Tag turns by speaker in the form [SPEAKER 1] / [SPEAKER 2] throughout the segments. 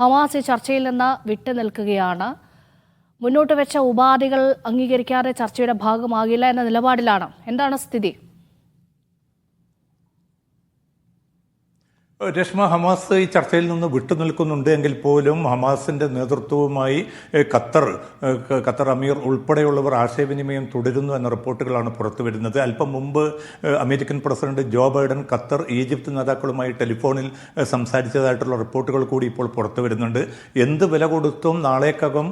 [SPEAKER 1] Hamas ഈ ചർച്ചയിൽ നിന്ന് വിട്ടുനിൽക്കുകയാണ്. മുന്നോട്ട് വെച്ച ഉപാധികൾ അംഗീകരിക്കാതെ ചർച്ചയുടെ ഭാഗമാകില്ല എന്ന നിലപാടിലാണ്. എന്താണ് സ്ഥിതി?
[SPEAKER 2] രശ്മ ഹമാസ് ഈ ചർച്ചയിൽ നിന്ന് വിട്ടുനിൽക്കുന്നുണ്ട് എങ്കിൽ പോലും ഹമാസിന്റെ നേതൃത്വവുമായി ഖത്തർ ഖത്തർ അമീർ ഉൾപ്പെടെയുള്ളവർ ആശയവിനിമയം തുടരുന്നു എന്ന റിപ്പോർട്ടുകളാണ് പുറത്തു വരുന്നത്. അല്പം മുമ്പ് American president Joe Biden Qatar Egypt നേതാക്കളുമായി ടെലിഫോണിൽ സംസാരിച്ചതായിട്ടുള്ള റിപ്പോർട്ടുകൾ കൂടി ഇപ്പോൾ പുറത്തു വരുന്നുണ്ട്. എന്ത് വില കൊടുത്തും നാളേക്കകം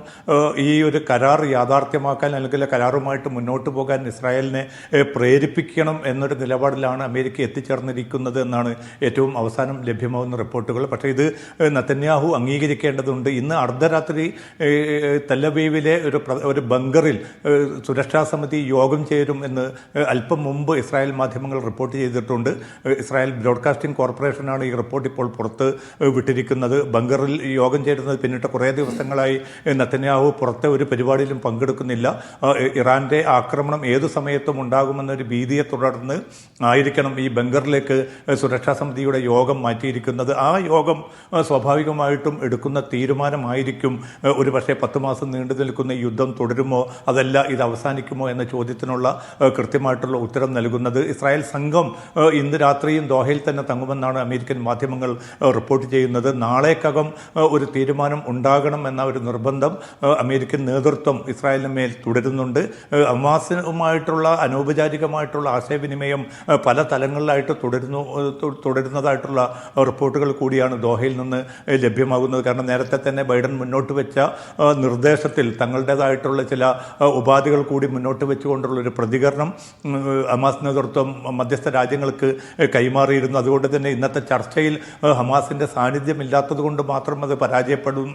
[SPEAKER 2] ഈ ഒരു കരാർ യാഥാർത്ഥ്യമാക്കാൻ അല്ലെങ്കിൽ കരാറുമായിട്ട് മുന്നോട്ട് പോകാൻ ഇസ്രായേലിനെ പ്രേരിപ്പിക്കണം എന്നൊരു നിലപാടിലാണ് അമേരിക്ക എത്തിച്ചേർന്നിരിക്കുന്നത് എന്നാണ് ഏറ്റവും അവസാനം ലഭ്യമാകുന്ന റിപ്പോർട്ടുകൾ. പക്ഷേ ഇത് നത്തന്യാഹു അംഗീകരിക്കേണ്ടതുണ്ട്. ഇന്ന് അർദ്ധരാത്രി തെല്ലബീവിലെ ഒരു ഒരു ബങ്കറിൽ സുരക്ഷാ സമിതി യോഗം ചേരും എന്ന് അല്പം മുമ്പ് ഇസ്രായേൽ മാധ്യമങ്ങൾ റിപ്പോർട്ട് ചെയ്തിട്ടുണ്ട്. ഇസ്രായേൽ ബ്രോഡ്കാസ്റ്റിംഗ് കോർപ്പറേഷനാണ് ഈ റിപ്പോർട്ട് ഇപ്പോൾ പുറത്ത് വിട്ടിരിക്കുന്നത്. ബങ്കറിൽ യോഗം ചേരുന്നത് പിന്നിട്ട് കുറേ ദിവസങ്ങളായി നത്തന്യാഹു പുറത്തെ ഒരു പരിപാടിയിലും പങ്കെടുക്കുന്നില്ല. ഇറാന്റെ ആക്രമണം ഏതു സമയത്തും ഉണ്ടാകുമെന്നൊരു ഭീതിയെ തുടർന്ന് ആയിരിക്കണം ഈ ബങ്കറിലേക്ക് സുരക്ഷാ സമിതിയുടെ യോഗം മാറ്റിയിരിക്കുന്നത്. ആ യോഗം സ്വാഭാവികമായിട്ടും എടുക്കുന്ന തീരുമാനമായിരിക്കും. ഒരു പക്ഷേ പത്ത് മാസം നീണ്ടു നിൽക്കുന്ന യുദ്ധം തുടരുമോ? അതല്ല ഇത് അവസാനിക്കുമോ എന്ന ചോദ്യത്തിനുള്ള കൃത്യമായിട്ടുള്ള ഉത്തരം നൽകുന്നത്. ഇസ്രായേൽ സംഘം ഇന്ന് രാത്രിയും ദോഹയിൽ തന്നെ തങ്ങുമെന്നാണ് അമേരിക്കൻ മാധ്യമങ്ങൾ റിപ്പോർട്ട് ചെയ്യുന്നത്. നാളേക്കകം ഒരു തീരുമാനം ഉണ്ടാകണം എന്ന ഒരു നിർബന്ധം അമേരിക്കൻ നേതൃത്വം ഇസ്രായേലിന് മേൽ തുടരുന്നുണ്ട്. അമാസുമായിട്ടുള്ള അനൗപചാരികമായിട്ടുള്ള ആശയവിനിമയം പല തലങ്ങളിലായിട്ട് തുടരുന്നു തുടരുന്നതായിട്ടുള്ള റിപ്പോർട്ടുകൾ കൂടിയാണ് ദോഹയിൽ നിന്ന് ലഭ്യമാകുന്നത്. കാരണം നേരത്തെ തന്നെ ബൈഡൻ മുന്നോട്ട് വെച്ച നിർദ്ദേശത്തിൽ തങ്ങളുടേതായിട്ടുള്ള ചില ഉപാധികൾ കൂടി മുന്നോട്ട് വെച്ചുകൊണ്ടുള്ള ഒരു പ്രതികരണം ഹമാസ് നേതൃത്വം മധ്യസ്ഥ രാജ്യങ്ങൾക്ക് കൈമാറിയിരുന്നു. അതുകൊണ്ട് തന്നെ ഇന്നത്തെ ചർച്ചയിൽ ഹമാസിന്റെ ഹമാസിന്റെ സാന്നിധ്യം ഇല്ലാത്തത് കൊണ്ട് മാത്രം അത് പരാജയപ്പെടും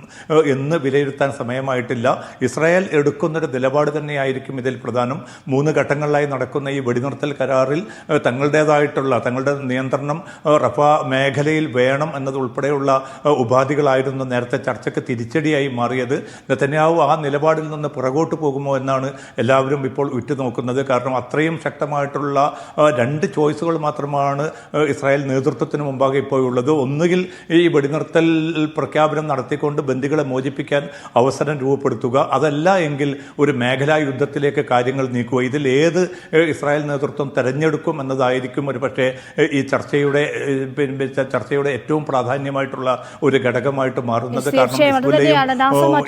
[SPEAKER 2] എന്ന് വിലയിരുത്താൻ സമയമായിട്ടില്ല. ഇസ്രായേൽ എടുക്കുന്നൊരു നിലപാട് തന്നെയായിരിക്കും ഇതിൽ പ്രധാനം. മൂന്ന് ഘട്ടങ്ങളിലായി നടക്കുന്ന ഈ വെടിനിർത്തൽ കരാറിൽ തങ്ങളുടേതായിട്ടുള്ള തങ്ങളുടെ നിയന്ത്രണം റഫ റഫ മേഖലയിൽ വേണം എന്നതുൾപ്പെടെയുള്ള ഉപാധികളായിരുന്നു നേരത്തെ ചർച്ചയ്ക്ക് തിരിച്ചടിയായി മാറിയത്. നെത്തന്യാവു ആ നിലപാടിൽ നിന്ന് പുറകോട്ട് പോകുമോ എന്നാണ് എല്ലാവരും ഇപ്പോൾ ഉറ്റുനോക്കുന്നത്. കാരണം അത്രയും ശക്തമായിട്ടുള്ള രണ്ട് ചോയ്സുകൾ മാത്രമാണ് ഇസ്രായേൽ നേതൃത്വത്തിന് മുമ്പാകെ ഇപ്പോൾ ഉള്ളത്. ഒന്നുകിൽ ഈ വെടിനിർത്തൽ പ്രഖ്യാപനം നടത്തിക്കൊണ്ട് ബന്ദികളെ മോചിപ്പിക്കാൻ അവസരം രൂപപ്പെടുത്തുക. അതല്ല എങ്കിൽ ഒരു മേഖലാ യുദ്ധത്തിലേക്ക് കാര്യങ്ങൾ നീക്കുക. ഇതിൽ ഏത് ഇസ്രായേൽ നേതൃത്വം തെരഞ്ഞെടുക്കും എന്നതായിരിക്കും ഒരു പക്ഷേ ഈ ചർച്ചയുടെ ചർച്ചയുടെ ഏറ്റവും പ്രാധാന്യമായിട്ടുള്ള ഒരു ഘടകമായിട്ട് മാറുന്നത്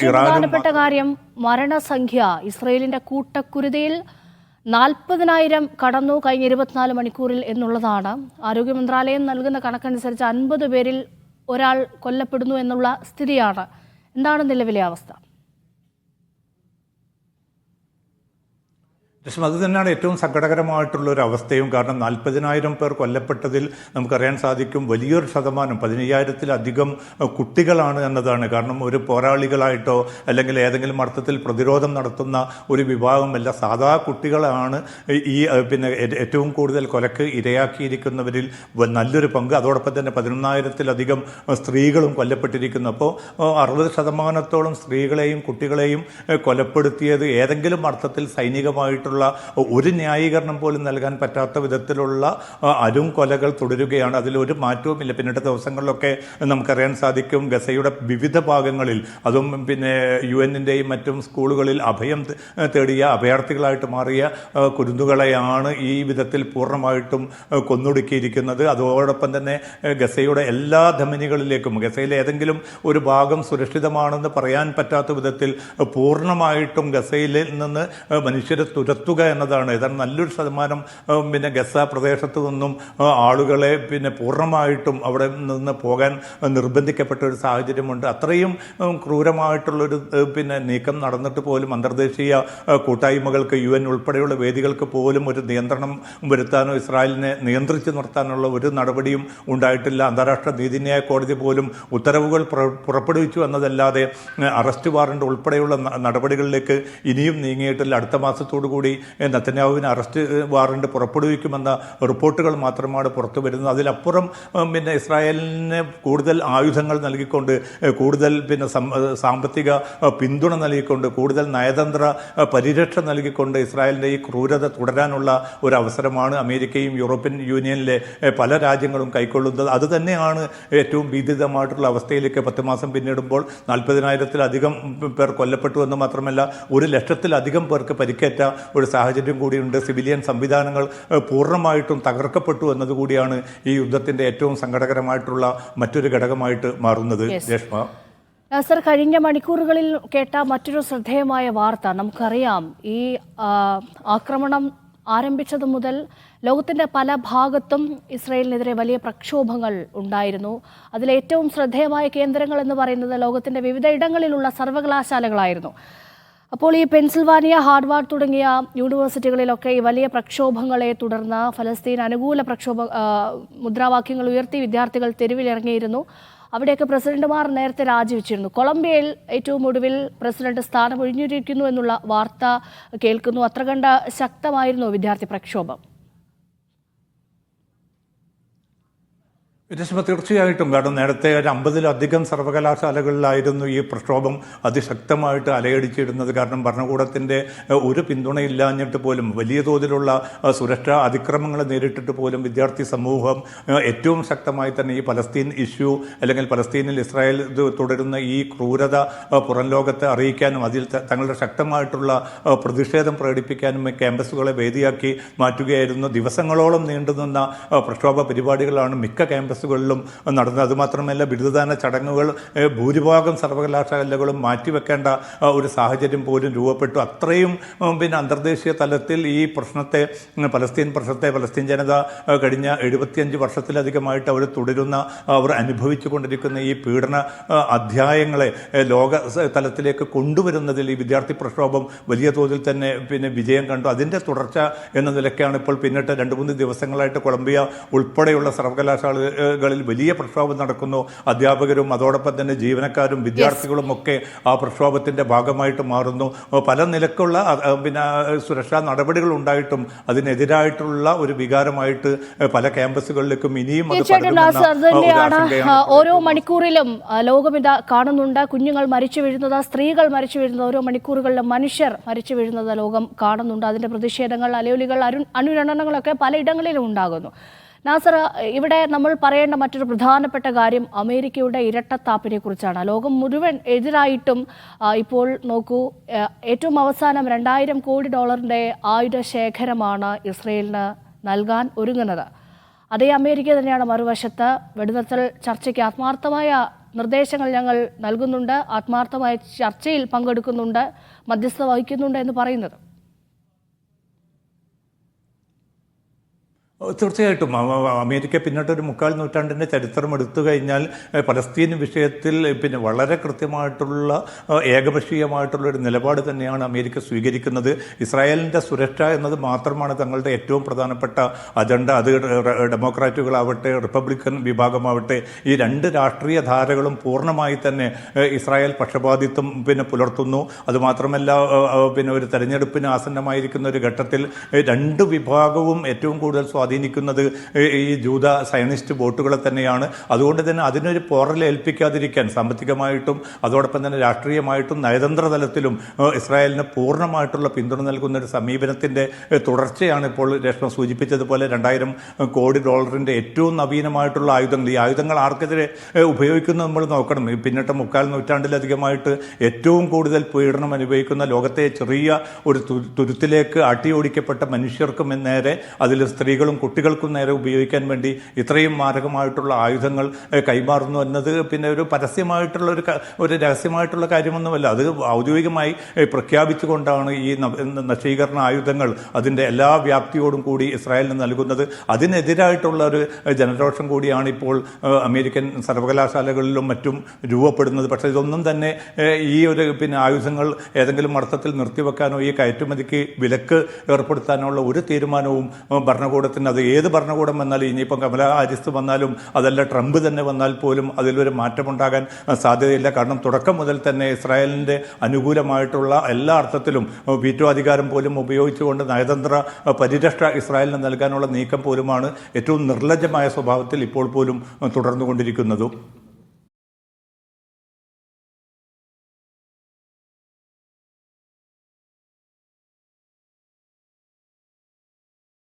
[SPEAKER 1] പ്രധാനപ്പെട്ട കാര്യം മരണസംഖ്യ. ഇസ്രയേലിന്റെ കൂട്ടക്കുരുതിയിൽ നാൽപ്പതിനായിരം കടന്നു കഴിഞ്ഞ ഇരുപത്തിനാല് മണിക്കൂറിൽ എന്നുള്ളതാണ്. ആരോഗ്യ മന്ത്രാലയം നൽകുന്ന കണക്കനുസരിച്ച് അൻപത് പേരിൽ ഒരാൾ കൊല്ലപ്പെടുന്നു എന്നുള്ള സ്ഥിതിയാണ്. എന്താണ് നിലവിലെ അവസ്ഥ?
[SPEAKER 2] രശ്മി അത് തന്നെയാണ് ഏറ്റവും സങ്കടകരമായിട്ടുള്ള ഒരു അവസ്ഥയും. കാരണം നാൽപ്പതിനായിരം പേർ കൊല്ലപ്പെട്ടതിൽ നമുക്കറിയാൻ സാധിക്കും വലിയൊരു ശതമാനം പതിനയ്യായിരത്തിലധികം കുട്ടികളാണ് എന്നതാണ്. കാരണം ഒരു പോരാളികളായിട്ടോ അല്ലെങ്കിൽ ഏതെങ്കിലും അർത്ഥത്തിൽ പ്രതിരോധം നടത്തുന്ന ഒരു വിഭാഗമല്ല. സാധാ കുട്ടികളാണ് ഈ പിന്നെ ഏറ്റവും കൂടുതൽ കൊലക്ക് ഇരയാക്കിയിരിക്കുന്നവരിൽ നല്ലൊരു പങ്ക്. അതോടൊപ്പം തന്നെ പതിനൊന്നായിരത്തിലധികം സ്ത്രീകളും കൊല്ലപ്പെട്ടിരിക്കുന്നു. അപ്പോൾ അറുപത് ശതമാനത്തോളം സ്ത്രീകളെയും കുട്ടികളെയും കൊലപ്പെടുത്തിയത് ഏതെങ്കിലും അർത്ഥത്തിൽ സൈനികമായിട്ടുള്ള ഒരു ന്യായീകരണം പോലും നൽകാൻ പറ്റാത്ത വിധത്തിലുള്ള അരും കൊലകൾ തുടരുകയാണ്. അതിലൊരു മാറ്റവുമില്ല പിന്നീട് ദിവസങ്ങളിലൊക്കെ നമുക്കറിയാൻ സാധിക്കും ഗസയുടെ വിവിധ ഭാഗങ്ങളിൽ അതും പിന്നെ യു എന്നിന്റെയും മറ്റും സ്കൂളുകളിൽ അഭയം തേടിയ അഭയാർത്ഥികളായിട്ട് മാറിയ കുരുന്നുകളെയാണ് ഈ വിധത്തിൽ പൂർണമായിട്ടും കൊന്നൊടുക്കിയിരിക്കുന്നത്. അതോടൊപ്പം തന്നെ ഗസയുടെ എല്ലാ ധമനികളിലേക്കും ഗസയിലെ ഏതെങ്കിലും ഒരു ഭാഗം സുരക്ഷിതമാണെന്ന് പറയാൻ പറ്റാത്ത വിധത്തിൽ പൂർണമായിട്ടും ഗസയിൽ നിന്ന് മനുഷ്യരെ തുരത്തുക എന്നതാണ്. ഏതാണ്ട് നല്ലൊരു ശതമാനം പിന്നെ ഗസ പ്രദേശത്തു നിന്നും ആളുകളെ പിന്നെ പൂർണമായിട്ടും അവിടെ നിന്ന് പോകാൻ നിർബന്ധിക്കപ്പെട്ട ഒരു സാഹചര്യമുണ്ട്. അത്രയും ക്രൂരമായിട്ടുള്ളൊരു പിന്നെ നീക്കം നടന്നിട്ട് പോലും അന്തർദേശീയ കൂട്ടായ്മകൾക്ക് യു എൻ ഉൾപ്പെടെയുള്ള വേദികൾക്ക് പോലും ഒരു നിയന്ത്രണം വരുത്താനോ ഇസ്രായേലിനെ നിയന്ത്രിച്ചു നിർത്താനുള്ള ഒരു നടപടിയും ഉണ്ടായിട്ടില്ല. അന്താരാഷ്ട്ര നീതിന്യായ കോടതി പോലും ഉത്തരവുകൾ പുറപ്പെടുവിച്ചു എന്നതല്ലാതെ അറസ്റ്റ് വാറണ്ട് ഉൾപ്പെടെയുള്ള നടപടികളിലേക്ക് ഇനിയും നീങ്ങിയിട്ടില്ല. അടുത്ത മാസത്തോടു കൂടി ഏഹ്, നത്തന്യാഹുവിന് അറസ്റ്റ് വാറണ്ട് പുറപ്പെടുവിക്കുമെന്ന റിപ്പോർട്ടുകൾ മാത്രമാണ് പുറത്തു വരുന്നത്. അതിലപ്പുറം പിന്നെ ഇസ്രായേലിന് കൂടുതൽ ആയുധങ്ങൾ നൽകിക്കൊണ്ട് കൂടുതൽ പിന്നെ സാമ്പത്തിക പിന്തുണ നൽകിക്കൊണ്ട് കൂടുതൽ നയതന്ത്ര പരിരക്ഷ നൽകിക്കൊണ്ട് ഇസ്രായേലിന്റെ ഈ ക്രൂരത തുടരാനുള്ള ഒരു അവസരമാണ് അമേരിക്കയും യൂറോപ്യൻ യൂണിയനിലെ പല രാജ്യങ്ങളും കൈക്കൊള്ളുന്നത്. അതുതന്നെയാണ് ഏറ്റവും ഭീതിതമായിട്ടുള്ള അവസ്ഥയിലേക്ക് പത്ത് മാസം പിന്നിടുമ്പോൾ നാൽപ്പതിനായിരത്തിലധികം പേർ കൊല്ലപ്പെട്ടു എന്ന് മാത്രമല്ല ഒരു ലക്ഷത്തിലധികം പേർക്ക് പരിക്കേറ്റ സാഹചര്യം കൂടിയുണ്ട്. സിവിലിയൻ സംവിധാനങ്ങൾ പൂർണമായിട്ടും തകർക്കപ്പെട്ടു എന്നതുകൂടിയാണ് ഈ യുദ്ധത്തിന്റെ ഏറ്റവും സങ്കടകരമായിട്ടുള്ള മറ്റൊരു ഘടകമായിട്ട് മാറുന്നത്. രേഷ്മ.
[SPEAKER 1] സർ കഴിഞ്ഞ മണിക്കൂറുകളിൽ കേട്ട മറ്റൊരു ശ്രദ്ധേയമായ വാർത്ത നമുക്കറിയാം. ഈ ആക്രമണം ആരംഭിച്ചതു മുതൽ ലോകത്തിന്റെ പല ഭാഗത്തും ഇസ്രയേലിനെതിരെ വലിയ പ്രക്ഷോഭങ്ങൾ ഉണ്ടായിരുന്നു. അതിലേറ്റവും ശ്രദ്ധേയമായ കേന്ദ്രങ്ങൾ എന്ന് പറയുന്നത് ലോകത്തിന്റെ വിവിധ ഇടങ്ങളിലുള്ള സർവകലാശാലകളായിരുന്നു അപ്പോൾ ഈ പെൻസിൽവാനിയ ഹാർവാർഡ് തുടങ്ങിയ യൂണിവേഴ്സിറ്റികളിലൊക്കെ ഈ വലിയ പ്രക്ഷോഭങ്ങളെ തുടർന്ന് ഫലസ്തീൻ അനുകൂല പ്രക്ഷോഭ മുദ്രാവാക്യങ്ങൾ ഉയർത്തി വിദ്യാർത്ഥികൾ തെരുവിലിറങ്ങിയിരുന്നു. അവിടെയൊക്കെ പ്രസിഡന്റുമാർ നേരത്തെ രാജിവെച്ചിരുന്നു. കൊളംബിയയിൽ ഏറ്റവും ഒടുവിൽ പ്രസിഡന്റ് സ്ഥാനം ഒഴിഞ്ഞിരിക്കുന്നു എന്നുള്ള വാർത്ത കേൾക്കുന്നു. അത്ര കണ്ട ശക്തമായിരുന്നു വിദ്യാർത്ഥി പ്രക്ഷോഭം.
[SPEAKER 2] രശ്മ തീർച്ചയായിട്ടും കാരണം നേരത്തെ ഒരു അമ്പതിലധികം സർവകലാശാലകളിലായിരുന്നു ഈ പ്രക്ഷോഭം അതിശക്തമായിട്ട് അലയടിച്ചിരുന്നത്. കാരണം ഭരണകൂടത്തിന്റെ ഒരു പിന്തുണയില്ലാഞ്ഞിട്ട് പോലും വലിയ തോതിലുള്ള സുരക്ഷാ അതിക്രമങ്ങൾ നേരിട്ടിട്ട് പോലും വിദ്യാർത്ഥി സമൂഹം ഏറ്റവും ശക്തമായി തന്നെ ഈ പലസ്തീൻ ഇഷ്യൂ അല്ലെങ്കിൽ പലസ്തീനിൽ ഇസ്രായേൽ തുടരുന്ന ഈ ക്രൂരത പുറം ലോകത്തെ അറിയിക്കാനും അതിൽ തങ്ങളുടെ ശക്തമായിട്ടുള്ള പ്രതിഷേധം പ്രകടിപ്പിക്കാനും ക്യാമ്പസുകളെ വേദിയാക്കി മാറ്റുകയായിരുന്നു. ദിവസങ്ങളോളം നീണ്ടുനിന്ന നിന്ന പ്രക്ഷോഭ പരിപാടികളാണ് മിക്ക ക്യാമ്പസുകളിലും നടന്നു അതുമാത്രമല്ല ബിരുദദാന ചടങ്ങുകൾ ഭൂരിഭാഗം സർവകലാശാലകളും മാറ്റിവെക്കേണ്ട ഒരു സാഹചര്യം പോലും രൂപപ്പെട്ടു. അത്രയും പിന്നെ അന്തർദേശീയ തലത്തിൽ ഈ പ്രശ്നത്തെ പലസ്തീൻ പ്രശ്നത്തെ പലസ്തീൻ ജനത കഴിഞ്ഞ എഴുപത്തിയഞ്ച് വർഷത്തിലധികമായിട്ട് അവർ തുടരുന്ന അവർ അനുഭവിച്ചു കൊണ്ടിരിക്കുന്ന ഈ പീഡന അധ്യായങ്ങളെ ലോക തലത്തിലേക്ക് കൊണ്ടുവരുന്നതിൽ ഈ വിദ്യാർത്ഥി പ്രക്ഷോഭം വലിയ തോതിൽ തന്നെ പിന്നെ വിജയം കണ്ടു. അതിന്റെ തുടർച്ച എന്ന നിലയ്ക്കാണ് ഇപ്പോൾ പിന്നിട്ട് രണ്ട് മൂന്ന് ദിവസങ്ങളായിട്ട് കൊളംബിയ ഉൾപ്പെടെയുള്ള സർവകലാശാലകളിൽ വലിയ പ്രക്ഷോഭം നടക്കുന്നു. അധ്യാപകരും അതോടൊപ്പം തന്നെ ജീവനക്കാരും വിദ്യാർത്ഥികളും ഒക്കെ ആ പ്രക്ഷോഭത്തിന്റെ ഭാഗമായിട്ട് മാറുന്നു. പല നിലക്കുള്ള പിന്നെ സുരക്ഷാ നടപടികൾ ഉണ്ടായിട്ടും അതിനെതിരായിട്ടുള്ള ഒരു വികാരമായിട്ട് പല ക്യാമ്പസുകളിലേക്കും ഇനിയും
[SPEAKER 1] ഓരോ മണിക്കൂറിലും ലോകമിത കാണുന്നുണ്ട്. കുഞ്ഞുങ്ങൾ മരിച്ചു വീഴുന്നത് സ്ത്രീകൾ മരിച്ചു വീഴുന്നത് ഓരോ മണിക്കൂറുകളിലും മനുഷ്യർ മരിച്ചു വീഴുന്നത് ലോകം കാണുന്നുണ്ട്. അതിന്റെ പ്രതിഷേധങ്ങൾ അലയൊലികൾ അനുരണനങ്ങളൊക്കെ പലയിടങ്ങളിലും ഉണ്ടാകുന്നു. നാസർ ഇവിടെ നമ്മൾ പറയേണ്ട മറ്റൊരു പ്രധാനപ്പെട്ട കാര്യം അമേരിക്കയുടെ ഇരട്ടത്താപ്പിനെ കുറിച്ചാണ് ലോകം മുഴുവൻ എതിരായിട്ടും ഇപ്പോൾ നോക്കൂ ഏറ്റവും അവസാനം രണ്ടായിരം കോടി ഡോളറിന്റെ ആയുധ ശേഖരമാണ് ഇസ്രയേലിന് നൽകാൻ ഒരുങ്ങുന്നത്. അതേ അമേരിക്ക തന്നെയാണ് മറുവശത്ത്. വെടിനിർത്തൽ ചർച്ചയ്ക്ക് ആത്മാർത്ഥമായ നിർദ്ദേശങ്ങൾ ഞങ്ങൾ നൽകുന്നുണ്ട് ആത്മാർത്ഥമായ ചർച്ചയിൽ പങ്കെടുക്കുന്നുണ്ട് മധ്യസ്ഥ വഹിക്കുന്നുണ്ട് എന്ന് പറയുന്നത്.
[SPEAKER 2] തീർച്ചയായിട്ടും. അമേരിക്ക പിന്നോട്ട് ഒരു മുക്കാൽ നൂറ്റാണ്ടിന്റെ ചരിത്രം എടുത്തു കഴിഞ്ഞാൽ പലസ്തീൻ വിഷയത്തിൽ പിന്നെ വളരെ കൃത്യമായിട്ടുള്ള ഏകപക്ഷീയമായിട്ടുള്ള ഒരു നിലപാട് തന്നെയാണ് അമേരിക്ക സ്വീകരിക്കുന്നത്. ഇസ്രായേലിന്റെ സുരക്ഷ എന്നത് മാത്രമാണ് തങ്ങളുടെ ഏറ്റവും പ്രധാനപ്പെട്ട അജണ്ട. അത് ഡെമോക്രാറ്റുകളാവട്ടെ റിപ്പബ്ലിക്കൻ വിഭാഗമാവട്ടെ ഈ രണ്ട് രാഷ്ട്രീയ ധാരകളും പൂർണമായി തന്നെ ഇസ്രായേൽ പക്ഷപാതിത്വം പിന്നെ പുലർത്തുന്നു. അതുമാത്രമല്ല പിന്നെ ഒരു തെരഞ്ഞെടുപ്പിന് ആസന്നമായിരിക്കുന്ന ഒരു ഘട്ടത്തിൽ രണ്ട് വിഭാഗവും ഏറ്റവും കൂടുതൽ സ്വാധീനിക്കുന്നത് ഈ- ജൂത സയനിസ്റ്റ് വോട്ടുകളെ തന്നെയാണ്. അതുകൊണ്ട് തന്നെ അതിനൊരു പോറൽ ഏൽപ്പിക്കാതിരിക്കാൻ സാമ്പത്തികമായിട്ടും അതോടൊപ്പം തന്നെ രാഷ്ട്രീയമായിട്ടും നയതന്ത്ര തലത്തിലും ഇസ്രായേലിന് പൂർണമായിട്ടുള്ള പിന്തുണ നൽകുന്ന ഒരു സമീപനത്തിന്റെ തുടർച്ചയാണ് ഇപ്പോൾ രേഷ്മ സൂചിപ്പിച്ചതുപോലെ രണ്ടായിരം കോടി ഡോളറിന്റെ ഏറ്റവും നവീനമായിട്ടുള്ള ആയുധങ്ങൾ. ഈ ആയുധങ്ങൾ ആർക്കെതിരെ ഉപയോഗിക്കുന്നു ഉപയോഗിക്കുന്നത് നമ്മൾ നോക്കണം. പിന്നിട്ട മുക്കാൽ നൂറ്റാണ്ടിലധികമായിട്ട് ഏറ്റവും കൂടുതൽ പീഡനം അനുഭവിക്കുന്ന ലോകത്തെ ചെറിയ ഒരു തുരുത്തിലേക്ക് അട്ടിയോടിക്കപ്പെട്ട മനുഷ്യർക്കും നേരെ അതിൽ സ്ത്രീകളും കുട്ടികൾക്കും നേരെ ഉപയോഗിക്കാൻ വേണ്ടി ഇത്രയും മാരകമായിട്ടുള്ള ആയുധങ്ങൾ കൈമാറുന്നു എന്നത് പിന്നെ ഒരു പരസ്യമായിട്ടുള്ള ഒരു ഒരു രഹസ്യമായിട്ടുള്ള കാര്യമൊന്നുമല്ല. അത് ഔദ്യോഗികമായി പ്രഖ്യാപിച്ചുകൊണ്ടാണ് ഈ നശീകരണ ആയുധങ്ങൾ അതിന്റെ എല്ലാ വ്യാപ്തിയോടും കൂടി ഇസ്രായേലിന് നൽകുന്നത്. അതിനെതിരായിട്ടുള്ള ഒരു ജനരോഷം കൂടിയാണ് ഇപ്പോൾ അമേരിക്കൻ സർവകലാശാലകളിലും മറ്റും രൂപപ്പെടുന്നത്. പക്ഷേ ഇതൊന്നും തന്നെ ഈ ഒരു പിന്നെ ആയുധങ്ങൾ ഏതെങ്കിലും അർത്ഥത്തിൽ നിർത്തിവെക്കാനോ ഈ കയറ്റുമതിക്ക് വിലക്ക് ഏർപ്പെടുത്താനോ ഉള്ള ഒരു തീരുമാനവും ഭരണകൂടത്തിന് അത് ഏത് ഭരണകൂടം വന്നാലും ഇനിയിപ്പം കമല ഹാരിസ് വന്നാലും അതല്ല ട്രംപ് തന്നെ വന്നാൽ പോലും അതിലൊരു മാറ്റമുണ്ടാകാൻ സാധ്യതയില്ല. കാരണം തുടക്കം മുതൽ തന്നെ ഇസ്രായേലിന്റെ അനുകൂലമായിട്ടുള്ള എല്ലാ അർത്ഥത്തിലും വീറ്റോ അധികാരം പോലും ഉപയോഗിച്ചുകൊണ്ട് നയതന്ത്ര പരിരക്ഷ ഇസ്രായേലിന് നൽകാനുള്ള നീക്കം പോലുമാണ് ഏറ്റവും നിർലജ്ജമായ സ്വഭാവത്തിൽ ഇപ്പോൾ പോലും തുടർന്നുകൊണ്ടിരിക്കുന്നതും.